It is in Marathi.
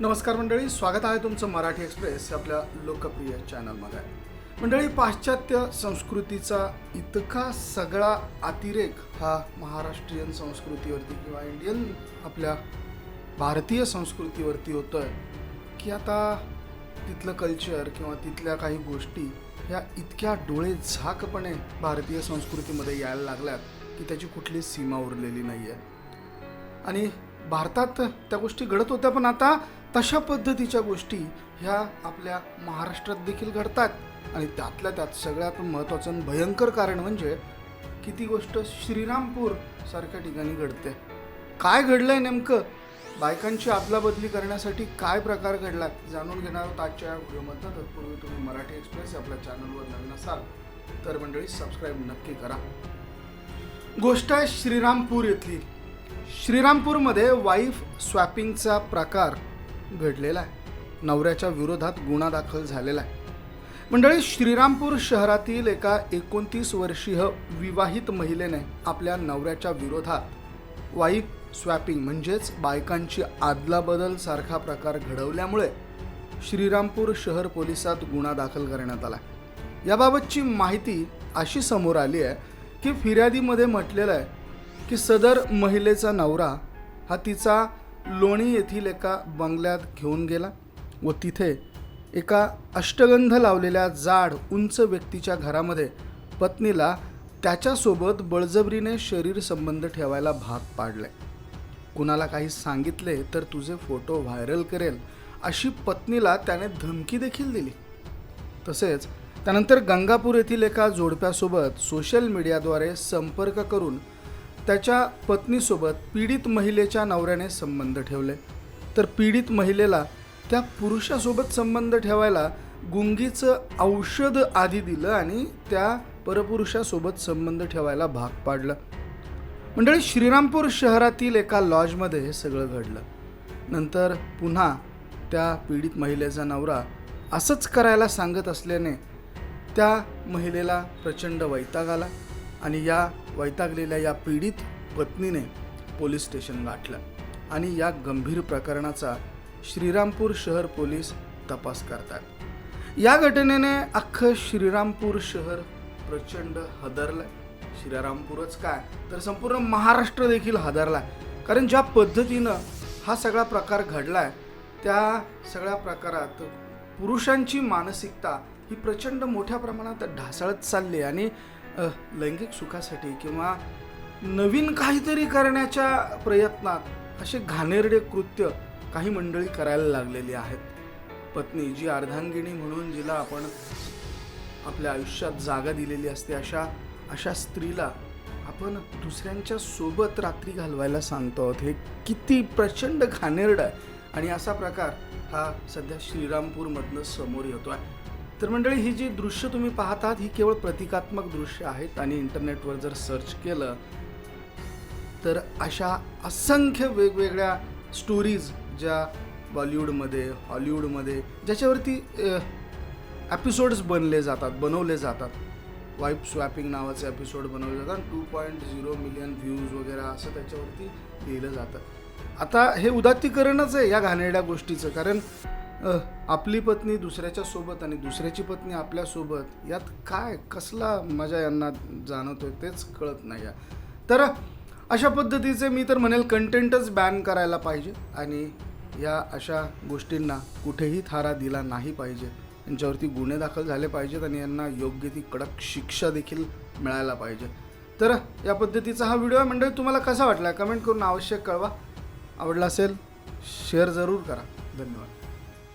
नमस्कार मंडळी स्वागत आहे तुमचं मराठी एक्सप्रेस आपल्या लोकप्रिय चॅनलमध्ये. मंडळी पाश्चात्य संस्कृतीचा इतका सगळा अतिरेक हा महाराष्ट्रीयन संस्कृतीवरती किंवा इंडियन आपल्या भारतीय संस्कृतीवरती होतो आहे की आता तिथलं कल्चर किंवा तिथल्या काही गोष्टी ह्या इतक्या डोळे झाकपणे भारतीय संस्कृतीमध्ये यायला लागल्यात की त्याची कुठली सीमा उरलेली नाही आहे आणि भारतात त्या गोष्टी घडत होत्या पण आता तशा पद्धतीच्या गोष्टी ह्या आपल्या महाराष्ट्रात देखील घडतात. आणि त्यातल्या त्यात सगळ्यात महत्त्वाचं आणि भयंकर कारण म्हणजे की ती गोष्ट श्रीरामपूर सारख्या ठिकाणी घडते. काय घडलं आहे नेमकं? बायकांची अदलाबदली करण्यासाठी काय प्रकार घडला जाणून घेणार आहोत आजच्या या तत्पूर्वी तुम्ही मराठी एक्सप्रेस आपल्या चॅनलवर नवीन असाल तर मंडळी सबस्क्राईब नक्की करा. गोष्ट आहे श्रीरामपूर येथली. श्रीरामपूरमध्ये वाईफ स्वॅपिंगचा प्रकार घडलेला आहे. नवऱ्याच्या विरोधात गुन्हा दाखल झालेला आहे. मंडळी श्रीरामपूर शहरातील एका एकोणतीस वर्षीय विवाहित महिलेने आपल्या नवऱ्याच्या विरोधात वाईफ स्वॅपिंग म्हणजेच बायकांची आदलाबदल सारखा प्रकार घडवल्यामुळे श्रीरामपूर शहर पोलिसात गुन्हा दाखल करण्यात आला याबाबतची माहिती अशी समोर आली आहे की फिर्यादीमध्ये म्हटलेलं आहे की सदर महिलेचा नवरा हा तिचा लोणी येथील एका बंगल्यात घेऊन गेला व तिथे एका अष्टगंध लावलेल्या जाड उंच व्यक्तीच्या घरामध्ये पत्नीला त्याच्यासोबत बळजबरीने शरीर संबंध ठेवायला भाग पाडले. कुणाला काही सांगितले तर तुझे फोटो व्हायरल करेल अशी पत्नीला त्याने धमकी देखील दिली. तसेच त्यानंतर गंगापूर येथील एका जोडप्यासोबत सोशल मीडियाद्वारे संपर्क करून त्याच्या पत्नीसोबत पीडित महिलेच्या नवऱ्याने संबंध ठेवले. तर पीडित महिलेला त्या पुरुषासोबत संबंध ठेवायला गुंगीचं औषध आधी दिलं आणि त्या परपुरुषासोबत संबंध ठेवायला भाग पाडलं. मंडळी श्रीरामपूर शहरातील एका लॉजमध्ये हे सगळं घडलं. नंतर पुन्हा त्या पीडित महिलेचा नवरा असंच करायला सांगत असल्याने त्या महिलेला प्रचंड वैताग आला आणि या वैतागलेल्या या पीडित पत्नीने पोलीस स्टेशन गाठलं आणि या गंभीर प्रकरणाचा श्रीरामपूर शहर पोलीस तपास करतात. या घटनेने अख्खं श्रीरामपूर शहर प्रचंड हदरलं श्रीरामपूरच काय? तर संपूर्ण महाराष्ट्र देखील हादरलाय. कारण ज्या पद्धतीनं हा सगळा प्रकार घडला आहे त्या सगळ्या प्रकारात पुरुषांची मानसिकता ही प्रचंड मोठ्या प्रमाणात ढासळत चालली आहे. आणि लैंगिक सुखासाठी किंवा नवीन काहीतरी करण्याच्या प्रयत्नात असे घाणेरडे कृत्य काही मंडळी करायला लागलेली आहेत. पत्नी जी अर्धांगिणी म्हणून जिला आपण आपल्या आयुष्यात जागा दिलेली असते अशा अशा स्त्रीला आपण दुसऱ्यांच्या सोबत रात्री घालवायला सांगतो आहोत. हे किती प्रचंड घाणेरडं आहे. आणि असा प्रकार हा सध्या श्रीरामपूरमधनं समोर येतो आहे तर मंडळी ही जी दृश्य तुम्ही पाहतात ही केवळ प्रतिकात्मक दृश्य आहेत आणि इंटरनेटवर जर सर्च केलं तर अशा असंख्य वेगवेगळ्या स्टोरीज ज्या बॉलिवूडमध्ये हॉलिवूडमध्ये ज्याच्यावरती एपिसोड्स बनले जातात बनवले जातात. वाईफ स्वॅपिंग नावाचे एपिसोड बनवले जातात. Two point zero million views वगैरे असं त्याच्यावरती लिहिलं जातं. आता हे उदात्तीकरणच आहे या घाणेरड्या गोष्टीचं. कारण आपली पत्नी दुसऱ्याच्या सोबत आणि दुसऱ्याची पत्नी आपल्यासोबत यात काय कसला मजा यांना जाणवतोय तेच कळत नाही आहे तर अशा पद्धतीचे मी तर म्हणेल कंटेंटच बॅन करायला पाहिजे आणि या अशा गोष्टींना कुठेही थारा दिला नाही पाहिजे. यांच्यावरती गुन्हे दाखल झाले पाहिजेत आणि यांना योग्य ती कडक शिक्षा देखील मिळायला पाहिजे. तर या पद्धतीचा हा व्हिडिओ मंडळी तुम्हाला कसा वाटला? कमेंट करून आवश्यक कळवा. आवडला असेल शेअर जरूर करा. धन्यवाद.